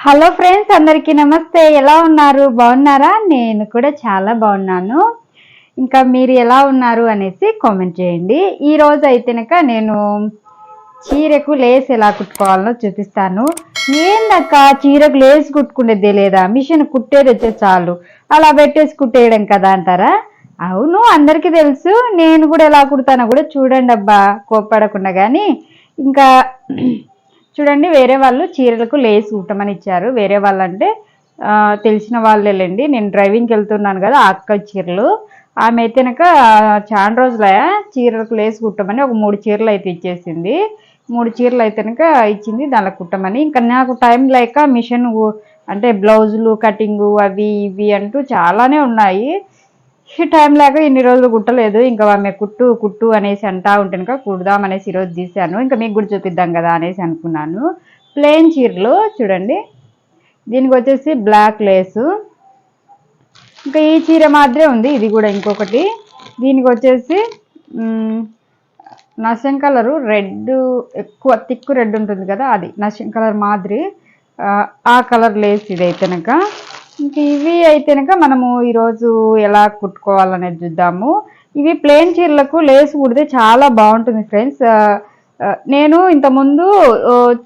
Hello friends అందరికీ నమస్తే. ఎలా ఉన్నారు? బాగున్నారా? నేను కూడా చాలా బాగున్నాను. ఇంకా మీరు ఎలా ఉన్నారు అనేసి కామెంట్ చేయండి. ఈరోజు అయితేనక నేను చీరకు లేస్ ఎలా కుట్టుకోవాలో చూపిస్తాను. ఏందక్క? చీరకు లేస్ కుట్టుకునేదే లేదా? మిషన్ కుట్టేది వచ్చే చాలు. అలా పెట్టేసి కుట్టేయడం కదా అంటారా? అవును అందరికీ తెలుసు. నేను కూడా ఎలా కుడతానో కూడా చూడండి అబ్బా. కోప్పడకుండా కానీ ఇంకా చూడండి వేరే వాళ్ళు చీరలకు లేస్ కుట్టమని ఇచ్చారు. వేరే వాళ్ళు అంటే తెలిసిన వాళ్ళేలేండి. నేను డ్రైవింగ్కి వెళ్తున్నాను కదా ఆ అక్క చీరలు. ఆమె అయితేనక చాలా రోజుల చీరలకు లేస్ కుట్టమని ఒక మూడు చీరలు అయితే ఇచ్చేసింది. మూడు చీరలు అయితేనక ఇచ్చింది దానిలో కుట్టమని. ఇంకా నాకు టైం లేక మిషన్ అంటే బ్లౌజులు కటింగు అవి ఇవి అంటూ చాలానే ఉన్నాయి. ఈ టైం లేక ఇన్ని రోజులు కుట్టలేదు ఇంకా ఆమె కుట్టు కుట్టు అనేసి అంటా ఉంటే కనుక కుడదాం అనేసి ఈరోజు తీశాను. ఇంకా మీకు కూడా చూపిద్దాం కదా అనేసి అనుకున్నాను. ప్లెయిన్ చీరలు చూడండి. దీనికి వచ్చేసి బ్లాక్ లేసు ఇంకా ఈ చీర మాత్రమే ఉంది. ఇది కూడా ఇంకొకటి. దీనికి వచ్చేసి నషం కలరు రెడ్ ఎక్కువ తిక్కు రెడ్ ఉంటుంది కదా అది. నషం కలర్ మాదిరి ఆ, కలర్ లేస్ ఇది కనుక టీవీ ఇవి కనుక మనము ఈరోజు ఎలా కుట్టుకోవాలనేది చూద్దాము. ఇవి ప్లేన్ చీరలకు లేస్ కుడితే చాలా బాగుంటుంది ఫ్రెండ్స్ నేను ఇంతకుముందు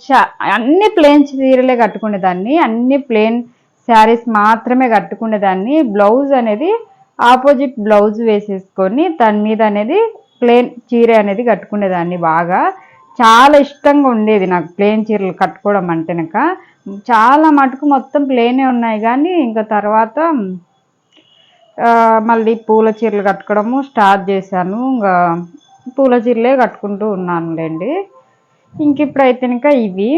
చా- అన్ని ప్లేన్ చీరలే కట్టుకునేదాన్ని. అన్ని ప్లేన్ శారీస్ మాత్రమే కట్టుకునేదాన్ని. బ్లౌజ్ అనేది ఆపోజిట్ బ్లౌజ్ వేసేసుకొని దాని మీద అనేది ప్లేన్ చీర అనేది కట్టుకునేదాన్ని బాగా. చాలా ఇష్టంగా ఉండేది నాకు ప్లేన్ చీరలు కట్టుకోవడం అంటేనక చాలా మటుకు మొత్తం ప్లేనే ఉన్నాయి కానీ ఇంకా తర్వాత మళ్ళీ పూల చీరలు కట్టుకోవడము స్టార్ట్ చేశాను. ఇంకా పూల చీరలే కట్టుకుంటూ ఉన్నానులేండి. ఇంక ఇప్పుడైతే ఇంకా ఇవి.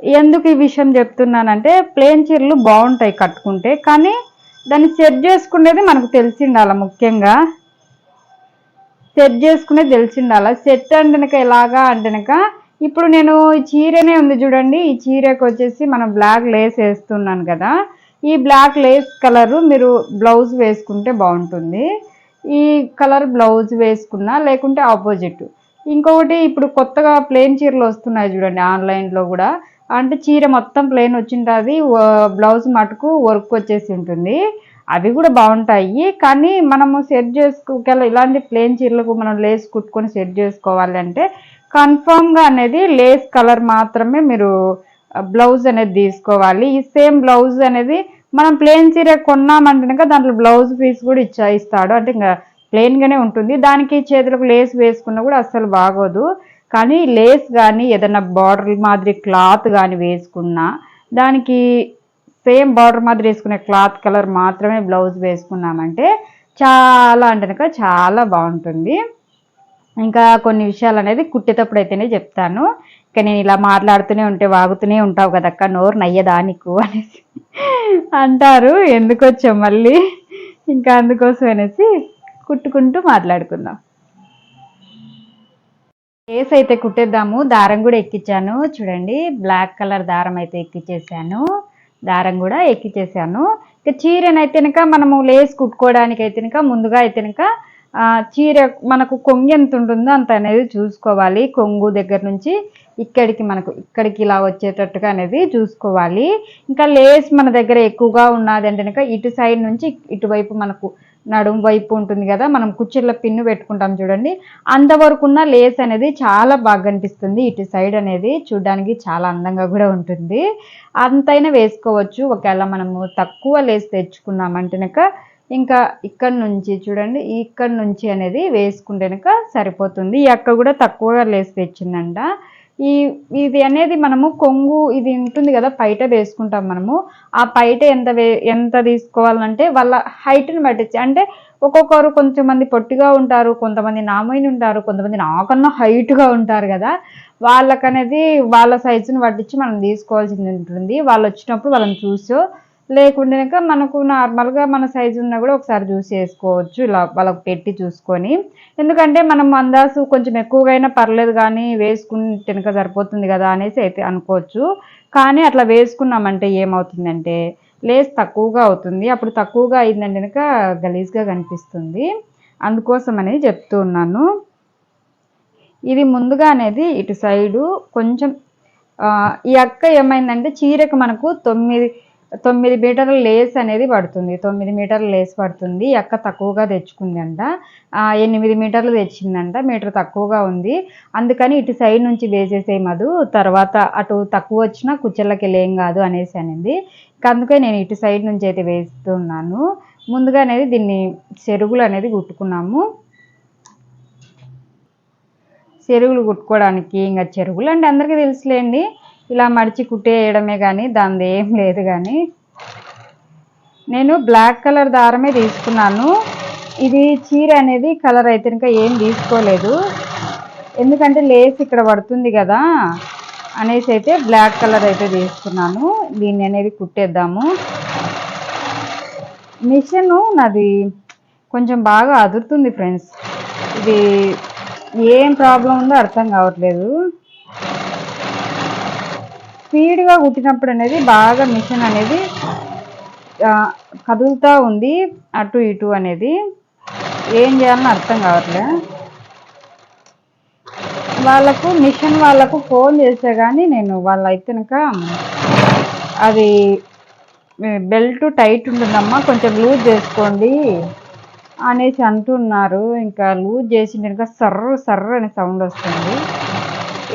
ఎందుకు ఈ విషయం చెప్తున్నానంటే ప్లేన్ చీరలు బాగుంటాయి కట్టుకుంటే కానీ దాన్ని సెట్ చేసుకునేది మనకు తెలిసి ఉండాలి ముఖ్యంగా. సెట్ చేసుకునేది తెలిసి ఉండాలి సెట్ అంటనక ఎలాగా అంటనక ఇప్పుడు నేను ఈ చీరనే ఉంది చూడండి. ఈ చీరకు వచ్చేసి మనం బ్లాక్ లేస్ వేస్తున్నాను కదా. ఈ బ్లాక్ లేస్ కలరు మీరు బ్లౌజ్ వేసుకుంటే బాగుంటుంది. ఈ కలర్ బ్లౌజ్ వేసుకున్నా లేకుంటే ఆపోజిట్ ఇంకొకటి ఇప్పుడు కొత్తగా ప్లెయిన్ చీరలు వస్తున్నాయి చూడండి ఆన్లైన్లో కూడా. అంటే చీర మొత్తం ప్లెయిన్ వచ్చింటుంది బ్లౌజ్ మటుకు వర్క్ వచ్చేసి ఉంటుంది. అవి కూడా బాగుంటాయి. కానీ మనము సెట్ చేసుకోగల ఇలాంటి ప్లెయిన్ చీరలకు మనం లేస్ కుట్టుకొని సెట్ చేసుకోవాలి అంటే కన్ఫామ్గా అనేది లేస్ కలర్ మాత్రమే మీరు బ్లౌజ్ అనేది తీసుకోవాలి. ఈ సేమ్ బ్లౌజ్ అనేది మనం ప్లెయిన్ చీర కొన్నామంటే కనుక దాంట్లో బ్లౌజ్ పీస్ కూడా ఇచ్చా ఇస్తాడు. అంటే ఇంకా ప్లెయిన్గానే ఉంటుంది. దానికి చేతులకు లేస్ వేసుకున్నా కూడా అస్సలు బాగోదు. కానీ లేస్ కానీ ఏదైనా బార్డర్ మాదిరి క్లాత్ కానీ వేసుకున్నా దానికి సేమ్ బార్డర్ మాదిరి వేసుకునే క్లాత్ కలర్ మాత్రమే బ్లౌజ్ వేసుకున్నామంటే చాలా అంటే చాలా బాగుంటుంది. ఇంకా కొన్ని విషయాలు అనేది కుట్టేటప్పుడు అయితేనే చెప్తాను. ఇంకా నేను ఇలా మాట్లాడుతూనే ఉంటే వాగుతూనే ఉంటావు కదక్క నోరు నయ్యదా నీకు అనేసి అంటారు. ఎందుకు వచ్చాం మళ్ళీ? ఇంకా అందుకోసం అనేసి కుట్టుకుంటూ మాట్లాడుకుందాం. లేస్ అయితే కుట్టేద్దాము. దారం కూడా ఎక్కించాను చూడండి బ్లాక్ కలర్ దారం అయితే ఎక్కించేసాను దారం కూడా ఎక్కించేసాను ఇక చీరనైతేనక మనము లేస్ కుట్టుకోవడానికి అయితేనక ముందుగా అయితేనక చీర మనకు కొంగు ఎంత ఉంటుందో అంత అనేది చూసుకోవాలి. కొంగు దగ్గర నుంచి ఇక్కడికి మనకు ఇక్కడికి ఇలా వచ్చేటట్టుగా అనేది చూసుకోవాలి. ఇంకా లేస్ మన దగ్గర ఎక్కువగా ఉన్నది అంటే కనుక ఇటు సైడ్ నుంచి ఇటువైపు మనకు నడుం వైపు ఉంటుంది కదా మనం కుర్చీలో పిన్ను పెట్టుకుంటాం చూడండి. అంతవరకు ఉన్న లేస్ అనేది చాలా బాగా కనిపిస్తుంది ఇటు సైడ్ అనేది చూడడానికి చాలా అందంగా కూడా ఉంటుంది. అంతైనా వేసుకోవచ్చు. ఒకవేళ మనము తక్కువ లేస్ తెచ్చుకున్నామంటేనక ఇంకా ఇక్కడ నుంచి చూడండి ఇక్కడ నుంచి అనేది వేసుకుంటేనక సరిపోతుంది. ఈ అక్క కూడా తక్కువగా లేసి తెచ్చిందంట. ఈ ఇది అనేది మనము కొంగు ఇది ఉంటుంది కదా పైట వేసుకుంటాం మనము. ఆ పైట ఎంత వే ఎంత తీసుకోవాలంటే వాళ్ళ హైట్ని పట్టించి అంటే ఒక్కొక్కరు కొంచెం మంది పొట్టిగా ఉంటారు కొంతమంది నామైన ఉంటారు కొంతమంది నాకన్నా హైట్గా ఉంటారు కదా. వాళ్ళకనేది వాళ్ళ సైజుని పట్టించి మనం తీసుకోవాల్సింది ఉంటుంది. వాళ్ళు వచ్చినప్పుడు వాళ్ళని చూసో లేకుంటే మనకు నార్మల్గా మన సైజు ఉన్నా కూడా ఒకసారి చూసి వేసుకోవచ్చు ఇలా వాళ్ళకి పెట్టి చూసుకొని. ఎందుకంటే మనం అందాసు కొంచెం ఎక్కువగా అయినా పర్లేదు కానీ వేసుకుని సరిపోతుంది కదా అనేసి అయితే అనుకోవచ్చు. కానీ అట్లా వేసుకున్నామంటే ఏమవుతుందంటే లేస్ తక్కువగా అవుతుంది. అప్పుడు తక్కువగా అయిందంటే కనుక గలీజ్గా కనిపిస్తుంది. అందుకోసం అనేది చెప్తూ ఉన్నాను. ఇది ముందుగా అనేది ఇటు సైడు కొంచెం ఈ అక్క ఏమైందంటే చీరకు మనకు తొమ్మిది తొమ్మిది మీటర్ల లేస్ అనేది పడుతుంది. తొమ్మిది మీటర్ల లేస్ పడుతుంది. ఎక్క అక్క తక్కువగా తెచ్చుకుందంట. ఎనిమిది మీటర్లు తెచ్చిందంట. మీటర్ తక్కువగా ఉంది. అందుకని ఇటు సైడ్ నుంచి వేసేసే మధు. తర్వాత అటు తక్కువ వచ్చినా కుచ్చెళ్ళకి లేం కాదు అనేసి అనింది. అందుకే నేను ఇటు సైడ్ నుంచి అయితే వేస్తున్నాను. ముందుగా అనేది దీన్ని చెరుగులు అనేది కుట్టుకున్నాము. చెరుగులు కుట్టుకోవడానికి ఇంకా చెరుగులు అంటే అందరికీ తెలుసులేండి ఇలా మడిచి కుట్టేయడమే కానీ దానిది ఏం లేదు కానీ నేను బ్లాక్ కలర్ దారమే తీసుకున్నాను. ఇది చీర అనేది కలర్ అయితే ఇంకా ఏం తీసుకోలేదు. ఎందుకంటే లేస్ ఇక్కడ పడుతుంది కదా అనేసి అయితే బ్లాక్ కలర్ అయితే తీసుకున్నాను. దీన్ని అనేది కుట్టేద్దాము. మిషన్ నాది కొంచెం బాగా అదురుతుంది ఫ్రెండ్స్. ఇది ఏం ప్రాబ్లం ఉందో అర్థం కావట్లేదు. స్పీడ్గా కుట్టినప్పుడు అనేది బాగా మిషన్ అనేది కదులుతూ ఉంది అటు ఇటు అనేది. ఏం చేయాలని అర్థం కావట్లే. వాళ్ళకు మిషన్ వాళ్ళకు ఫోన్ చేస్తే కానీ నేను వాళ్ళు అయితేనక అది బెల్ట్ టైట్ ఉంటుందమ్మా కొంచెం లూజ్ చేసుకోండి అనేసి అంటున్నారు. ఇంకా లూజ్ చేసి కనుక సర్ర సర్రు అనే సౌండ్ వస్తుంది.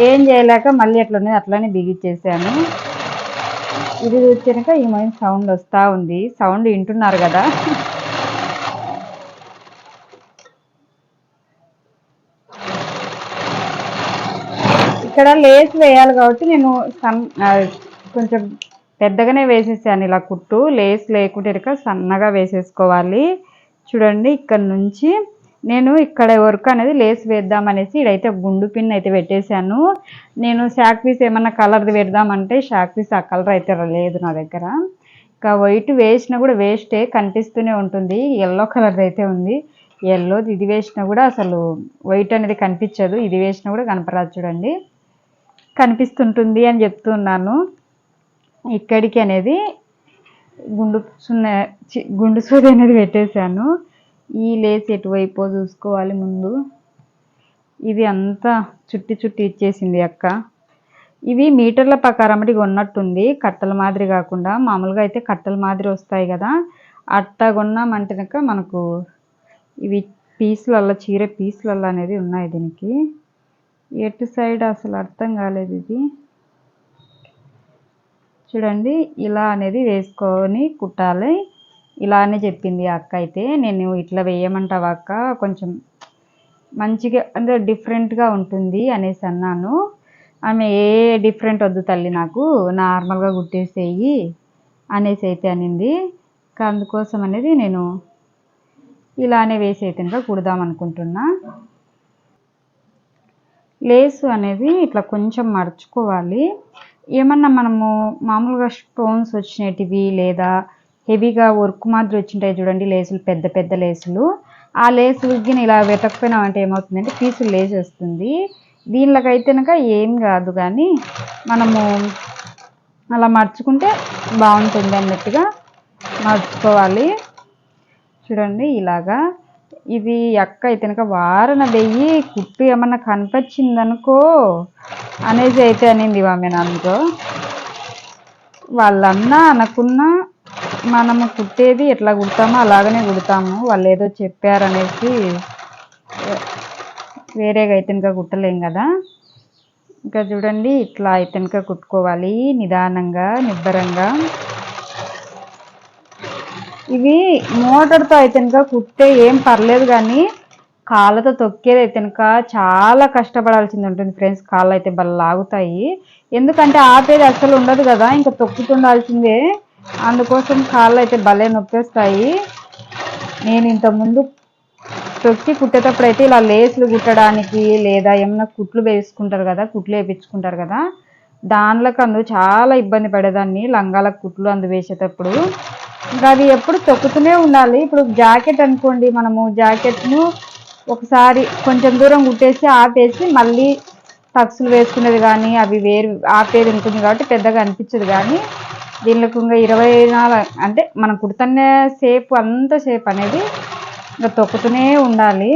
ఏం చేయలేక మళ్ళీ అట్లనే అట్లనే బిగించేసాను ఇది వచ్చాక ఈ మధ్య సౌండ్ వస్తూ ఉంది. సౌండ్ వింటున్నారు కదా. ఇక్కడ లేస్ వేయాలి కాబట్టి నేను సన్ కొంచెం పెద్దగానే వేసేసాను ఇలా కుట్టు. లేస్ లేకుంటే ఇక సన్నగా వేసేసుకోవాలి. చూడండి ఇక్కడ నుంచి నేను ఇక్కడ వర్క్ అనేది లేస్ వేద్దామనేసి ఇదైతే గుండు పిన్ అయితే పెట్టేశాను. నేను షాక్ పీస్ ఏమన్నా కలర్ది పెడదామంటే షాక్ పీస్ ఆ కలర్ అయితే లేదు నా దగ్గర. ఇంకా వైట్ వేసినా కూడా వేస్టే కనిపిస్తూనే ఉంటుంది. ఎల్లో కలర్ అయితే ఉంది. ఎల్లోది ఇది వేసినా కూడా అసలు వైట్ అనేది కనిపించదు. ఇది వేసినా కూడా కనపరాదు చూడండి. కనిపిస్తుంటుంది అని చెప్తున్నాను. ఇక్కడికి అనేది గుండు సున్న చి- గుండు సూది అనేది పెట్టేశాను. ఈ లేస్ ఎటువైపో చూసుకోవాలి ముందు. ఇది అంతా చుట్టి చుట్టి ఇచ్చేసింది అక్క. ఇవి మీటర్ల ప్రకారం అంటే ఉన్నట్టుంది కట్టల మాదిరి కాకుండా. మామూలుగా అయితే కట్టల మాదిరి వస్తాయి కదా. అట్టా కొన్నామంటేనక మనకు ఇవి పీసులల్లో చీర పీసులల్లో అనేది ఉన్నాయి దీనికి. ఎటు సైడ్ అసలు అర్థం కాలేదు ఇది. చూడండి ఇలా అనేది వేసుకొని కుట్టాలి. ఇలా అని చెప్పింది ఆ అక్క అయితే. నేను ఇట్లా వేయమంటావా అక్క? కొంచెం మంచిగా అంటే డిఫరెంట్గా ఉంటుంది అనేసి అన్నాను. ఆమె ఏ డిఫరెంట్ వద్దు తల్లి నాకు నార్మల్గా కుట్టేసేయి అనేసి అయితే అనింది. ఇంకా అందుకోసం అనేది నేను ఇలానే వేసి అయితే ఇంకా కుడదాం అనుకుంటున్నా. లేసు అనేది ఇట్లా కొంచెం మర్చుకోవాలి. ఏమన్నా మనము మామూలుగా స్టోన్స్ వచ్చినటివి లేదా హెవీగా వర్క్ మాదిరి వచ్చింటాయి చూడండి లేసులు పెద్ద పెద్ద లేసులు. ఆ లేసు లేసులకి ఇలా వెతకపోయినామంటే ఏమవుతుందంటే పీసులు లేచేస్తుంది. వస్తుంది దీనిలోకైతే ఏం కాదు కానీ మనము అలా మర్చుకుంటే బాగుంటుంది అన్నట్టుగా మర్చుకోవాలి. చూడండి ఇలాగా. ఇది అక్క అయితే వారన వెయ్యి కుట్టు ఏమన్నా కనిపించిందనుకో అనేసి అయితే అనింది ఆమె నాన్నతో. వాళ్ళన్నా అనకున్నా మనము కుట్టేది ఎట్లా కుడతామో అలాగనే కుడతాము. వాళ్ళు ఏదో చెప్పారనేసి వేరేగా అయితే ఇంకా కుట్టలేం కదా. ఇంకా చూడండి ఇట్లా అయితే కుట్టుకోవాలి నిదానంగా నిబ్బరంగా. ఇవి మోటార్తో అయితే కుట్టే ఏం పర్లేదు కానీ కాళ్ళతో తొక్కేది అయితే కనుక చాలా కష్టపడాల్సింది ఉంటుంది ఫ్రెండ్స్. కాళ్ళు అయితే బల్ల లాగుతాయి ఎందుకంటే ఆపేది అసలు ఉండదు కదా ఇంకా తొక్కుతుండాల్సిందే. అందుకోసం కాళ్ళు అయితే భలే నొప్పేస్తాయి. నేను ఇంతకుముందు తొక్కి కుట్టేటప్పుడు అయితే ఇలా లేస్లు కుట్టడానికి లేదా ఏమైనా కుట్లు వేసుకుంటారు కదా కుట్లు వేయించుకుంటారు కదా దానిలోకి అందు చాలా ఇబ్బంది పడేదాన్ని లంగాలకు కుట్లు అందు వేసేటప్పుడు. ఇంకా అది ఎప్పుడు తొక్కుతూనే ఉండాలి. ఇప్పుడు జాకెట్ అనుకోండి మనము జాకెట్ను ఒకసారి కొంచెం దూరం కుట్టేసి ఆపేసి మళ్ళీ టక్స్లు వేసుకునేది కానీ అవి వేరు ఆపేది ఉంటుంది కాబట్టి పెద్దగా అనిపించదు కానీ దీనికి ఇంకా ఇరవై నాలుగు అంటే మనం కుడుతున్న సేపు అంత సేపు అనేది ఇంకా తొక్కుతూనే ఉండాలి.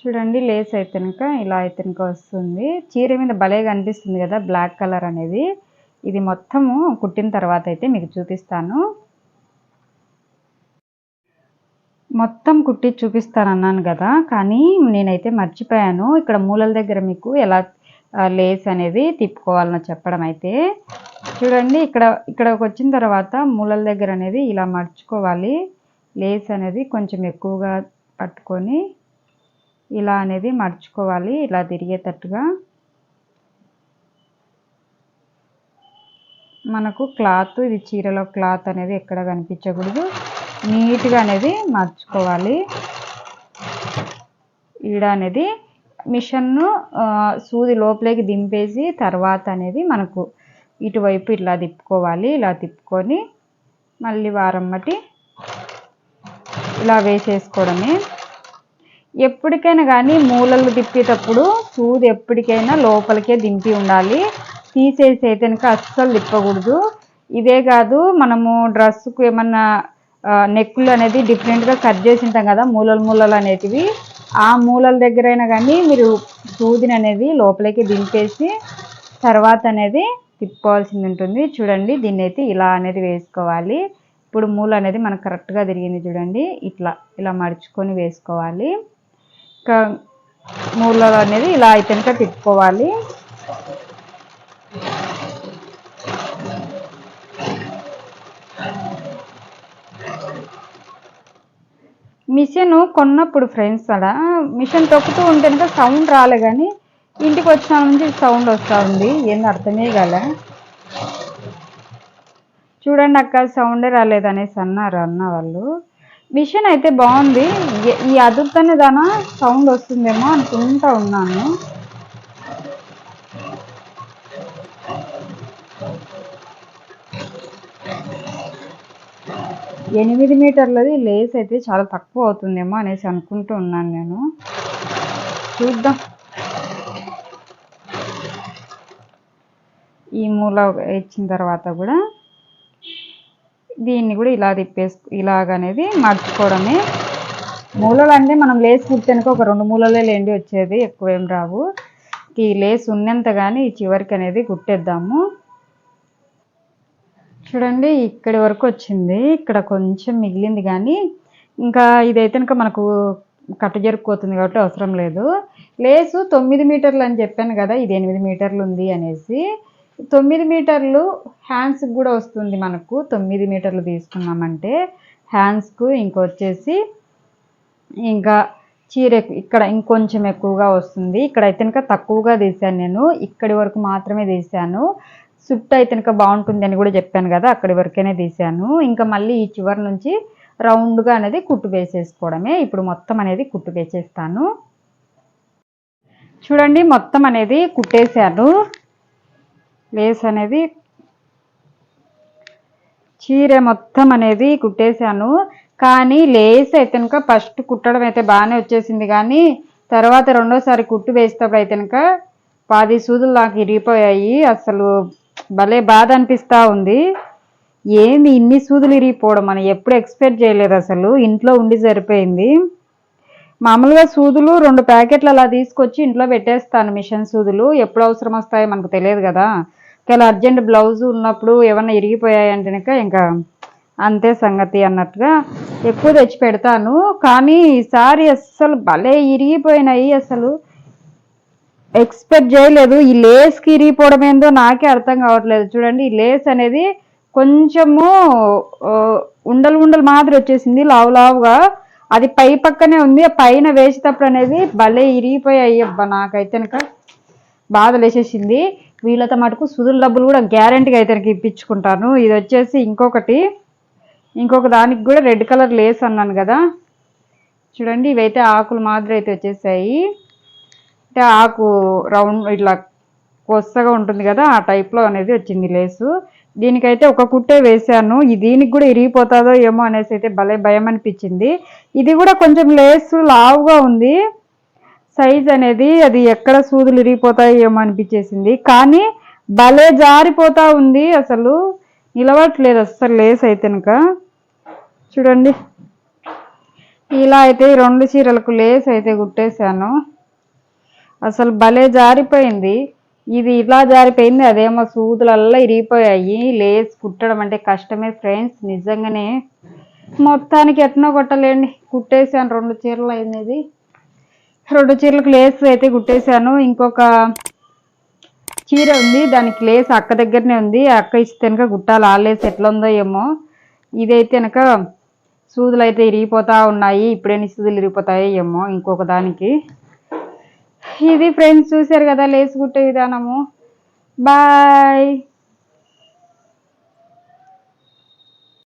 చూడండి లేస్ అయితే కనుక ఇలా అయితే కనుక వస్తుంది. చీర మీద భలే కనిపిస్తుంది కదా బ్లాక్ కలర్ అనేది. ఇది మొత్తము కుట్టిన తర్వాత అయితే మీకు చూపిస్తాను. మొత్తం కుట్టి చూపిస్తాను అన్నాను కదా కానీ నేనైతే మర్చిపోయాను. ఇక్కడ మూలల దగ్గర మీకు ఎలా లేస్ అనేది తిప్పుకోవాలని చెప్పడం అయితే. చూడండి ఇక్కడ ఇక్కడకి వచ్చిన తర్వాత మూలల దగ్గర అనేది ఇలా మర్చుకోవాలి. లేస్ అనేది కొంచెం ఎక్కువగా పట్టుకొని ఇలా అనేది మర్చుకోవాలి ఇలా తిరిగేటట్టుగా. మనకు క్లాత్ ఇది చీరలో క్లాత్ అనేది ఎక్కడ కనిపించకూడదు. నీట్గా అనేది మర్చుకోవాలి. ఈడ అనేది మిషన్ను సూది లోపలికి దింపేసి తర్వాత అనేది మనకు ఇటువైపు ఇట్లా తిప్పుకోవాలి. ఇలా తిప్పుకొని మళ్ళీ వారం బట్టి ఇలా వేసేసుకోవడమే. ఎప్పటికైనా కానీ మూలలు తిప్పేటప్పుడు సూది ఎప్పటికైనా లోపలికే దింపి ఉండాలి. తీసేసి అయితే అస్సలు తిప్పకూడదు. ఇదే కాదు మనము డ్రెస్సుకు ఏమన్నా నెక్కులు అనేది డిఫరెంట్గా కట్ చేసి ఉంటాం కదా మూలలు మూలలు అనేటివి. ఆ మూలల దగ్గరైనా కానీ మీరు సూదిని అనేది లోపలికి దింపేసి తర్వాత అనేది తిప్పుకోవాల్సింది ఉంటుంది. చూడండి దీన్ని అయితే ఇలా అనేది వేసుకోవాలి. ఇప్పుడు మూల అనేది మనకు కరెక్ట్గా తిరిగింది చూడండి. ఇట్లా ఇలా మడుచుకొని వేసుకోవాలి. ఇంకా మూలలో అనేది ఇలా అయితే కనుక తిప్పుకోవాలి. మిషన్ కొన్నప్పుడు ఫ్రెండ్స్ అలా మిషన్ తొక్కుతూ ఉంటే కనుక సౌండ్ రాలే కానీ ఇంటికి వచ్చిన నుంచి సౌండ్ వస్తూ ఉంది ఏంది అర్థమే కాల చూడండి అక్క సౌండే రాలేదు అనేసి అన్నారు అన్న వాళ్ళు. మిషన్ అయితే బాగుంది. ఈ- ఈ అదుపుతోనే దానా సౌండ్ వస్తుందేమో అనుకుంటా ఉన్నాను. ఎనిమిది మీటర్లది లేస్ అయితే చాలా తక్కువ అవుతుందేమో అనేసి అనుకుంటూ ఉన్నాను నేను. చూద్దాం. ఈ మూల ఇచ్చిన తర్వాత కూడా దీన్ని కూడా ఇలా తిప్పేసు ఇలాగనేది మర్చుకోవడమే మూలలు అంటే మనం లేస్ కుట్టానుకో ఒక రెండు మూలలే లేండి వచ్చేది ఎక్కువ ఏం రావు. ఈ లేస్ ఉన్నంత కానీ ఈ చివరికి అనేది కుట్టేద్దాము. చూడండి ఇక్కడి వరకు వచ్చింది. ఇక్కడ కొంచెం మిగిలింది కానీ ఇంకా ఇదైతే ఇంకా మనకు కట్ట జరుపుకోతుంది కాబట్టి అవసరం లేదు. లేసు తొమ్మిది మీటర్లు అని చెప్పాను కదా ఇది ఎనిమిది మీటర్లు ఉంది అనేసి. తొమ్మిది మీటర్లు హ్యాండ్స్కి కూడా వస్తుంది మనకు. తొమ్మిది మీటర్లు తీసుకున్నామంటే హ్యాండ్స్కు ఇంకొచ్చేసి ఇంకా చీర ఇక్కడ ఇంకొంచెం ఎక్కువగా వస్తుంది. ఇక్కడ అయితే కనుక తక్కువగా తీసాను నేను. ఇక్కడి వరకు మాత్రమే తీసాను స్విఫ్ట్ అయితే కనుక బాగుంటుంది అని కూడా చెప్పాను కదా అక్కడి వరకేనే తీసాను ఇంకా మళ్ళీ ఈ చివరి నుంచి రౌండ్గా అనేది కుట్టు వేసేసుకోవడమే. ఇప్పుడు మొత్తం అనేది కుట్టు వేసేస్తాను. చూడండి మొత్తం అనేది కుట్టేశాను. లేస్ అనేది చీర మొత్తం అనేది కుట్టేశాను. కానీ లేస్ అయితే కనుక ఫస్ట్ కుట్టడం అయితే బాగానే వచ్చేసింది. కానీ తర్వాత రెండోసారి కుట్టు వేసేటప్పుడు అయితే కనుక పది సూదులు నాకు ఇరిగిపోయాయి. అసలు భలే బాధ అనిపిస్తూ ఉంది. ఏమి ఇన్ని సూదులు ఇరిగిపోవడం మనం ఎప్పుడు ఎక్స్పెక్ట్ చేయలేదు అసలు. ఇంట్లో ఉండి సరిపోయింది. మామూలుగా సూదులు రెండు ప్యాకెట్లు అలా తీసుకొచ్చి ఇంట్లో పెట్టేస్తాను మిషన్ సూదులు. ఎప్పుడు అవసరం వస్తాయో మనకు తెలియదు కదా. ఒకవేళ అర్జెంట్ బ్లౌజ్ ఉన్నప్పుడు ఏమన్నా ఇరిగిపోయాయి ఇంకా అంతే సంగతి అన్నట్టుగా ఎక్కువ తెచ్చి పెడతాను. కానీ ఈసారి అస్సలు భలే ఇరిగిపోయినాయి అసలు. ఎక్స్పెక్ట్ చేయలేదు. ఈ లేస్కి ఇరిగిపోవడం ఏందో నాకే అర్థం కావట్లేదు. చూడండి ఈ లేస్ అనేది కొంచెము ఉండలు ఉండలు మాదిరి వచ్చేసింది లావు లావుగా. అది పై పక్కనే ఉంది. పైన వేసేటప్పుడు అనేది భలే ఇరిగిపోయాయి. అబ్బా నాకైతే కనుక బాధ లేచేసింది వీళ్ళతో మటుకు సుదుల డబ్బులు కూడా గ్యారంటీగా అయితే ఇప్పించుకుంటాను. ఇది వచ్చేసి ఇంకొకటి. ఇంకొక దానికి కూడా రెడ్ కలర్ లేస్ అన్నాను కదా. చూడండి ఇవైతే ఆకులు మాదిరి అయితే వచ్చేసాయి. ఆకు రౌండ్ ఇట్లా కొత్తగా ఉంటుంది కదా ఆ టైప్లో అనేది వచ్చింది లేసు. దీనికైతే ఒక కుట్టే వేశాను. దీనికి కూడా ఇరిగిపోతుందో ఏమో అనేసి అయితే భలే భయం అనిపించింది. ఇది కూడా కొంచెం లేసు లావుగా ఉంది. సైజ్ అనేది అది ఎక్కడ సూదులు ఇరిగిపోతాయో ఏమో అనిపించేసింది. కానీ భలే జారిపోతూ ఉంది అసలు. నిలవట్లేదు అస్సలు లేస్ అయితే చూడండి. ఇలా అయితే ఈ రెండు చీరలకు లేస్ అయితే కుట్టేశాను. అసలు భలే జారిపోయింది. ఇది ఇలా జారిపోయింది అదేమో సూదులల్లా ఇరిగిపోయాయి. లేస్ కుట్టడం అంటే కష్టమే ఫ్రెండ్స్ నిజంగానే. మొత్తానికి ఎట్నో కొట్టలేండి. కుట్టేశాను రెండు చీరలు అయింది రెండు చీరలకు లేస్ అయితే కుట్టేశాను. ఇంకొక చీర ఉంది దానికి లేస్ అక్క దగ్గరనే ఉంది. అక్క ఇస్తే కనుక కుట్టాలి ఆ లేస్ ఎట్లా ఉందో ఏమో. ఇదైతే కనుక సూదులు అయితే ఇరిగిపోతూ ఉన్నాయి. ఇప్పుడే సూదులు ఇరిగిపోతాయో ఏమో ఇంకొక దానికి. ఇది ఫ్రెండ్స్ చూశారు కదా లేస్ కుట్టే విధానము. బాయ్